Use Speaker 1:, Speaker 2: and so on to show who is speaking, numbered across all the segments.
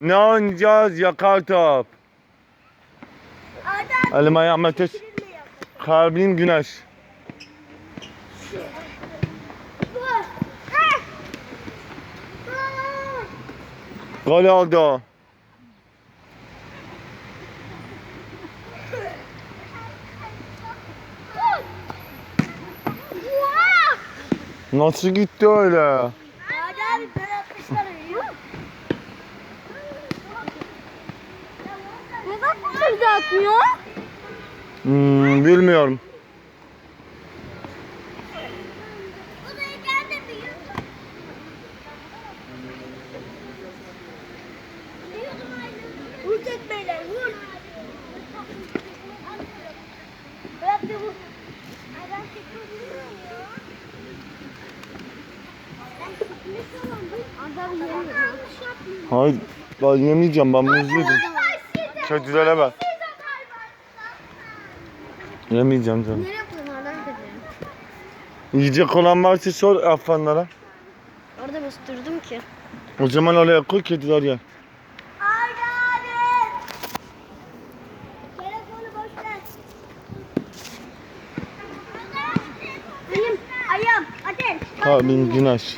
Speaker 1: Ne oynayacağız? Yakar top.
Speaker 2: Arda
Speaker 1: Elim ayağım ateş. Kalbim güneş. Gol oldu. Nasıl gitti öyle?
Speaker 2: Atmıyor?
Speaker 1: Hmm, bilmiyorum.
Speaker 2: Vur tekmeyle vur. Bırak bir vur.
Speaker 1: Hayır. Ben yemeyeceğim. Ben muzluydum. Kedilere ver. Yemeyeceğim canım.
Speaker 2: Nereye bunlardan gidiyor?
Speaker 1: Yiyecek olan varsa sor affanlara.
Speaker 2: Orada bastırdım ki.
Speaker 1: O zaman oraya koy kediler yer.
Speaker 2: Benim ayağım ateş.
Speaker 1: Kalbim güneş.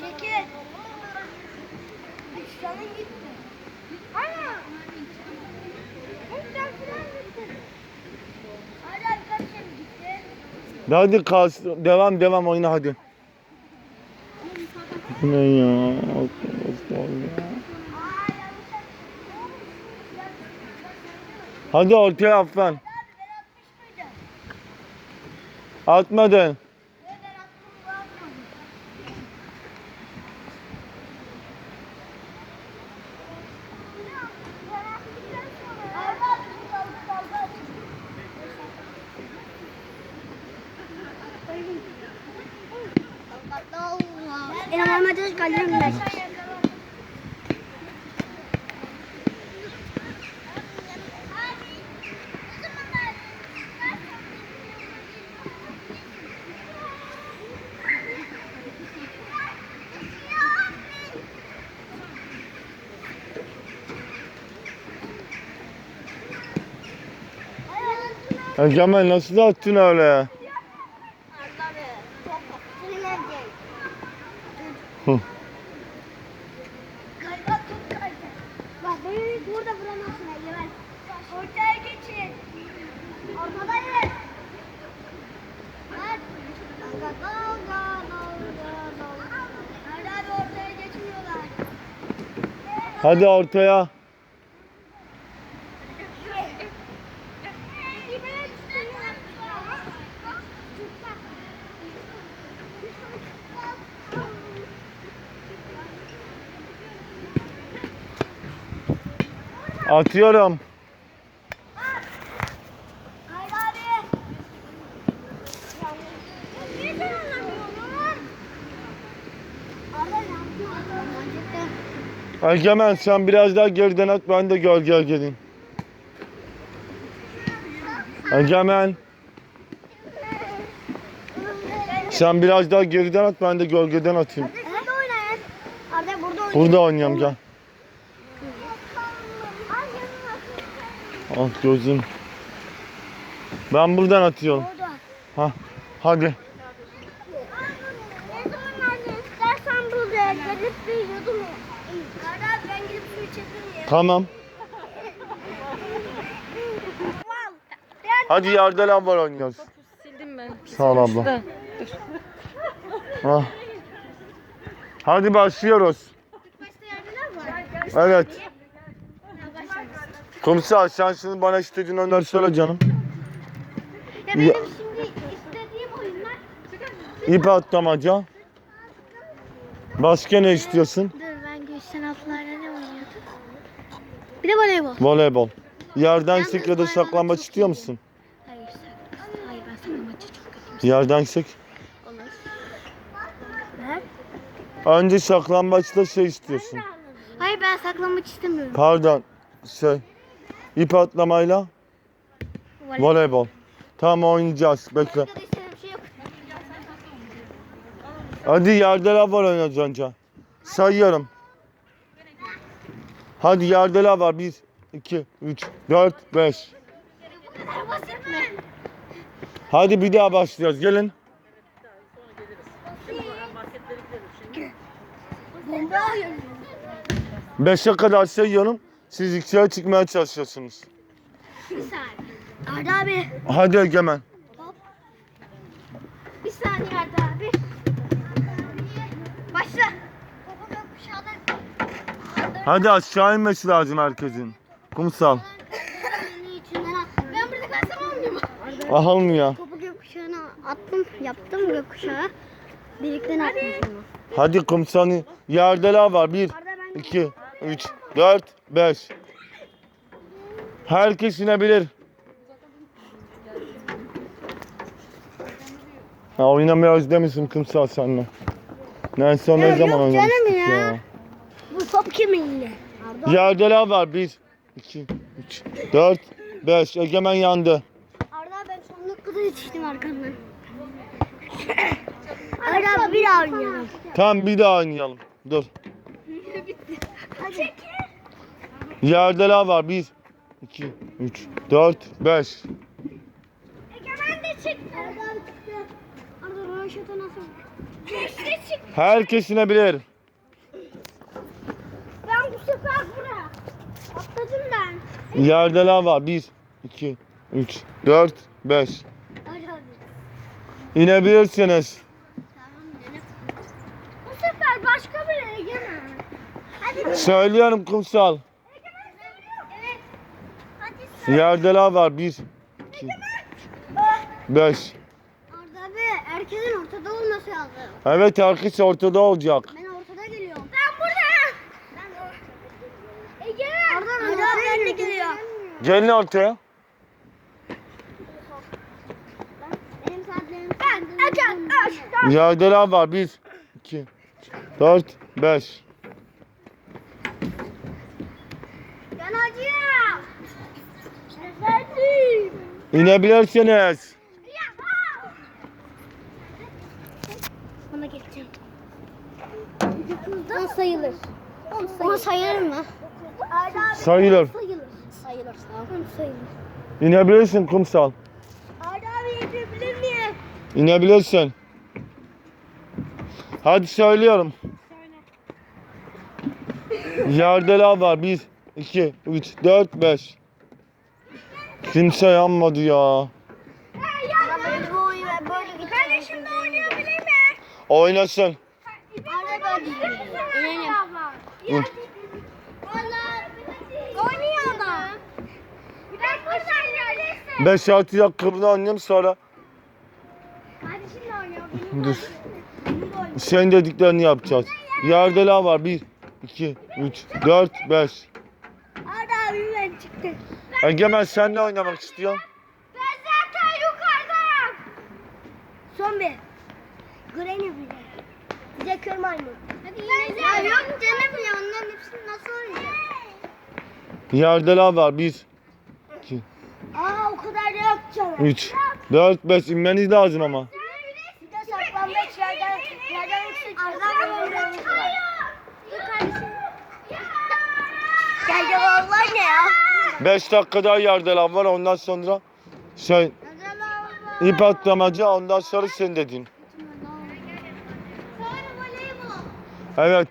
Speaker 2: Çekil. Canın gitti. Ana. Hepten falan gitti. Hala birkaç şey gitti.
Speaker 1: Hadi kalsın. Devam devam oyna hadi. Ne ya. Hadi ortaya affan. Atmadın.
Speaker 2: Ahmet'e kalbim ben.
Speaker 1: Egemen nasıl attın öyle? Hı.
Speaker 2: Bak beni burada vuramazsın Egemen. Ortaya geçin. Ortadayız. Bak. Dalga dalga dalga dalga. Abi ortaya geçmiyorlar.
Speaker 1: Hadi ortaya. Atıyorum.
Speaker 2: Hayır abi. Niye sen anlamıyorsun? Arda ne yapıyorsun?
Speaker 1: Egemen sen biraz daha geriden at ben de gölge geleyim. Egemen sen biraz daha geriden at ben de gölgeden atayım.
Speaker 2: Arda burada oynayın.
Speaker 1: Burada oynayayım gel. Ah gözüm. Ben buradan atıyorum. Ha, hadi.
Speaker 2: Ne zaman anne istersen buraya gelip bir yudum Arda abi ben gidip su içebilir miyim?
Speaker 1: Tamam. Hadi yerde var oynuyoruz.
Speaker 3: Sildim ben.
Speaker 1: Sağ ol abla.
Speaker 3: Da.
Speaker 1: Ah. Hadi başlıyoruz.
Speaker 2: Başta yerdeler var.
Speaker 1: Evet. Komiser sen şimdi bana istediğin oyunları söyle canım.
Speaker 2: Ya benim şimdi istediğim oyunlar
Speaker 1: İp atlamaca. Başka ne istiyorsun?
Speaker 2: Dur ben Gülşen ablalarla ne oynuyordum? Bir de voleybol.
Speaker 1: Voleybol. Yerden sık ya da saklambaç istiyor musun?
Speaker 2: Hayır. Hayır ben saklambaçı çok kötüyüm.
Speaker 1: Yerden sık.
Speaker 2: Olur. Ver.
Speaker 1: Önce saklambaçta şey istiyorsun.
Speaker 2: Hayır ben saklanmak istemiyorum.
Speaker 1: Pardon. Şey. İp atlamayla voleybol. Tamam oynayacağız. Bekle.
Speaker 2: Şey.
Speaker 1: Hadi yerdeler var oynayacağız önce. Sayıyorum. Hadi yerdeler var. 1, 2, 3, 4, 5.
Speaker 2: Bu kadar basit mi?
Speaker 1: Hadi bir daha başlıyoruz. Gelin. 5'e kadar sayıyorum. Siz ikiye çıkmaya çalışıyorsunuz.
Speaker 2: Bir saniye. Arda abi.
Speaker 1: Hadi Egemen.
Speaker 2: Hop. Bir saniye Arda abi. Başla.
Speaker 1: Hadi aşağı inmesi lazım herkesin. Kumsal.
Speaker 2: Ben burada kalsam olmuyor mu?
Speaker 1: Almıyor.
Speaker 2: Topu gökkuşağına attım. Yaptım gökkuşağı. Birlikten attım.
Speaker 1: Hadi kumsalı. Yerdeler var. 1,
Speaker 2: Arda ben
Speaker 1: 2, 3, 4, 5. Herkes inebilir. Ha, oynamayı özlemişim kumsal seninle. En son
Speaker 2: Ya
Speaker 1: ne zaman oynamıştık
Speaker 2: canım ya.
Speaker 1: ya?
Speaker 2: Bu top kiminle?
Speaker 1: Yerdeler var. 1, 2, 3, 4, 5. Egemen yandı.
Speaker 2: Arda ben son dakikada yetiştim arkandan. Arda bir daha oynayalım.
Speaker 1: Tamam bir daha oynayalım. Dur.
Speaker 2: Hadi.
Speaker 1: Yerdeler var. 1, 2, 3, 4, 5.
Speaker 2: Egemen de çıktı. Arda abi çıktı.
Speaker 1: Herkes inebilir.
Speaker 2: Ben bu sefer buraya. Atladım ben.
Speaker 1: Yerdeler var. 1, 2, 3, 4, 5.
Speaker 2: Arda abi.
Speaker 1: İnebilirsiniz.
Speaker 2: Tamam. Bu sefer başka bir. Hadi.
Speaker 1: Söylüyorum kumsal.
Speaker 2: Egemen söylüyor. Evet. Hadi
Speaker 1: Yerdeler var. 1, 2, 5.
Speaker 2: Arda abi herkesin ortada olması lazım.
Speaker 1: Evet herkes ortada olacak.
Speaker 2: Ben ortada geliyorum. Ben burada. Ben ortada. Ege. Arda, Arda ben de geliyor.
Speaker 1: Gelin ortaya.
Speaker 2: Benim saatlerim. Ben Ege. Aç.
Speaker 1: Yerdeler var. 1, 2, 4, 5. İnebilirsiniz.
Speaker 2: Bana geçeceğim. On sayılır. On sayılır. On sayılır mı?
Speaker 1: Sayılır.
Speaker 2: Sayılır. Sayılır. On sayılır.
Speaker 1: İnebilirsin kumsal.
Speaker 2: Arda abi yetebilir miyim?
Speaker 1: İnebilirsin. Hadi söylüyorum. Yerdeler var. 1, 2, 3, 4, 5. Kimse yanmadı ya.
Speaker 2: Kardeşim de oynayabilir mi?
Speaker 1: Oynasın.
Speaker 2: Böyle İnelim.
Speaker 1: İn.
Speaker 2: Oynuyor da. Ben buradan gelirsin.
Speaker 1: 5-6 dakika oynayayım sonra.
Speaker 2: Kardeşim de oynuyor. Benim
Speaker 1: Dur.
Speaker 2: Benim de.
Speaker 1: Senin dediklerini yapacağız. Yerdeler var. 1, 2, 3, 4, 5.
Speaker 2: Arda abi ben çıktı.
Speaker 1: Egemen sen ne oynamak istiyorsun?
Speaker 2: Ben zaten yukarıdayım. Son bir. Granny bile. Bize kör maymun. Hadi yine Ya yok canım ya onların hepsini nasıl oynayacağız?
Speaker 1: Yerdeler var. 1, 2,
Speaker 2: Aa o kadar da yok canım.
Speaker 1: 3, 4, 5. İnmeniz lazım ama.
Speaker 2: Bir de saklanmak yerden, yerden yüksek. Arda. Gel gel vallahi ne ya?
Speaker 1: 5 dakika daha yerdeler var. Ondan sonra şey ip atlamaca ondan sonra sen dedin. Evet.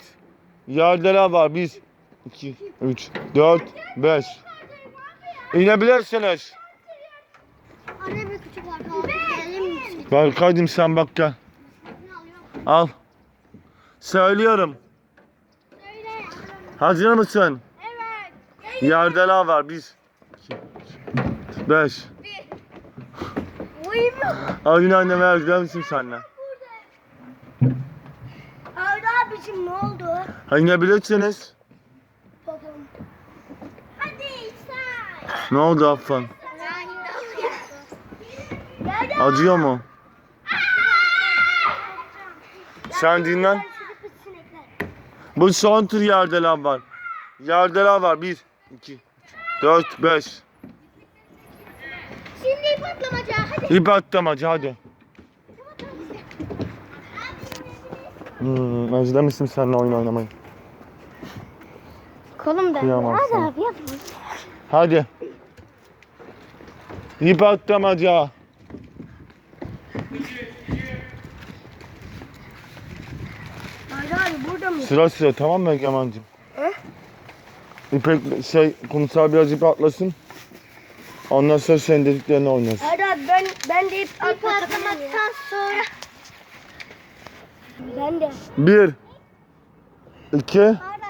Speaker 1: Yerdeler var. 1, 2, 3, 4, 5. İnebilirsiniz.
Speaker 2: Anne bir küçük var. Gelelim mi?
Speaker 1: Gel kaydım sen bak gel. Al. Söylüyorum. Hazır mısın?
Speaker 2: Evet.
Speaker 1: Yerdeler var. 1, 2, 5.
Speaker 2: Uyumu.
Speaker 1: Oyun oynamaya özlemişim seninle.
Speaker 2: Arda abicim ne oldu?
Speaker 1: Ha, İnebilirsiniz.
Speaker 2: Babam. Hadi sen.
Speaker 1: Ne oldu Affan? Acıyor mu? Sen dinlen. Bu son tur yardelen var. Yardelen var. 1, 2, 4, 5.
Speaker 2: Şimdi ip atlamaca hadi.
Speaker 1: İp atlamaca hadi. Hmm, özlemişim seninle oyun oynamayı.
Speaker 2: Kolum da. Hadi
Speaker 1: sana.
Speaker 2: abi yapma.
Speaker 1: Hadi. İp atlamaca.
Speaker 2: Hadi abi burada mı?
Speaker 1: Sıra sıra tamam mı Egemen'cim? İpek şey kumsal biraz ip atlasın. Ondan sonra senin dediklerini oynasın.
Speaker 2: Hadi abi ben, ben de ip, ip atlamaktan sonra. Ben de.
Speaker 1: Bir, iki,
Speaker 2: Abi